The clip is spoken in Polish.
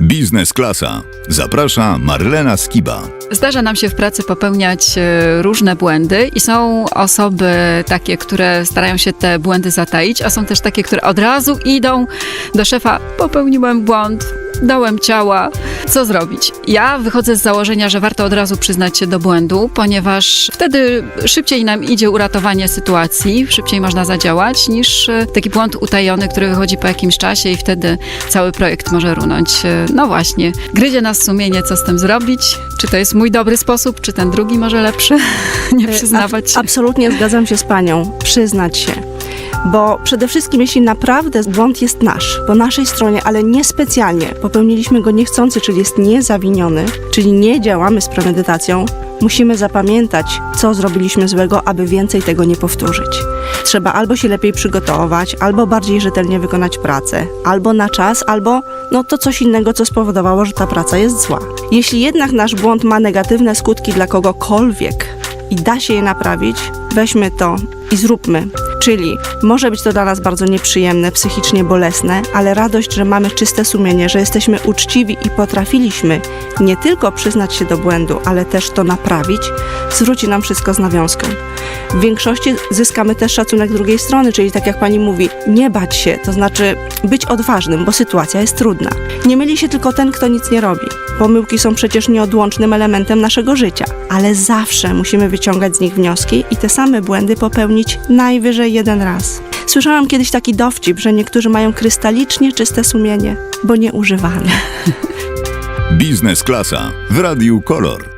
Biznes Klasa. Zaprasza Marlena Skiba. Zdarza nam się w pracy popełniać e, różne błędy i są osoby takie, które starają się te błędy zataić, a są też takie, które od razu idą do szefa, popełniłem błąd, dałem ciała, co zrobić? Ja wychodzę z założenia, że warto od razu przyznać się do błędu, ponieważ wtedy szybciej nam idzie uratowanie sytuacji, szybciej można zadziałać, niż e, taki błąd utajony, który wychodzi po jakimś czasie i wtedy cały projekt może runąć. E, No właśnie, gryzie nas sumienie, co z tym zrobić? Czy to jest mój dobry sposób, czy ten drugi może lepszy? Nie przyznawać się. Ab- absolutnie zgadzam się z panią. Przyznać się. Bo przede wszystkim, jeśli naprawdę błąd jest nasz, po naszej stronie, ale niespecjalnie popełniliśmy go niechcący, czyli jest niezawiniony, czyli nie działamy z premedytacją, musimy zapamiętać, co zrobiliśmy złego, aby więcej tego nie powtórzyć. Trzeba albo się lepiej przygotować, albo bardziej rzetelnie wykonać pracę, albo na czas, albo no to coś innego, co spowodowało, że ta praca jest zła. Jeśli jednak nasz błąd ma negatywne skutki dla kogokolwiek i da się je naprawić, weźmy to i zróbmy. Czyli może być to dla nas bardzo nieprzyjemne, psychicznie bolesne, ale radość, że mamy czyste sumienie, że jesteśmy uczciwi i potrafiliśmy nie tylko przyznać się do błędu, ale też to naprawić, zwróci nam wszystko z nawiązką. W większości zyskamy też szacunek drugiej strony, czyli tak jak pani mówi, nie bać się, to znaczy być odważnym, bo sytuacja jest trudna. Nie myli się tylko ten, kto nic nie robi. Pomyłki są przecież nieodłącznym elementem naszego życia, ale zawsze musimy wyciągać z nich wnioski i te same błędy popełnić najwyżej jeden raz. Słyszałam kiedyś taki dowcip, że niektórzy mają krystalicznie czyste sumienie, bo nieużywane. Biznes Klasa w Radiu Kolor.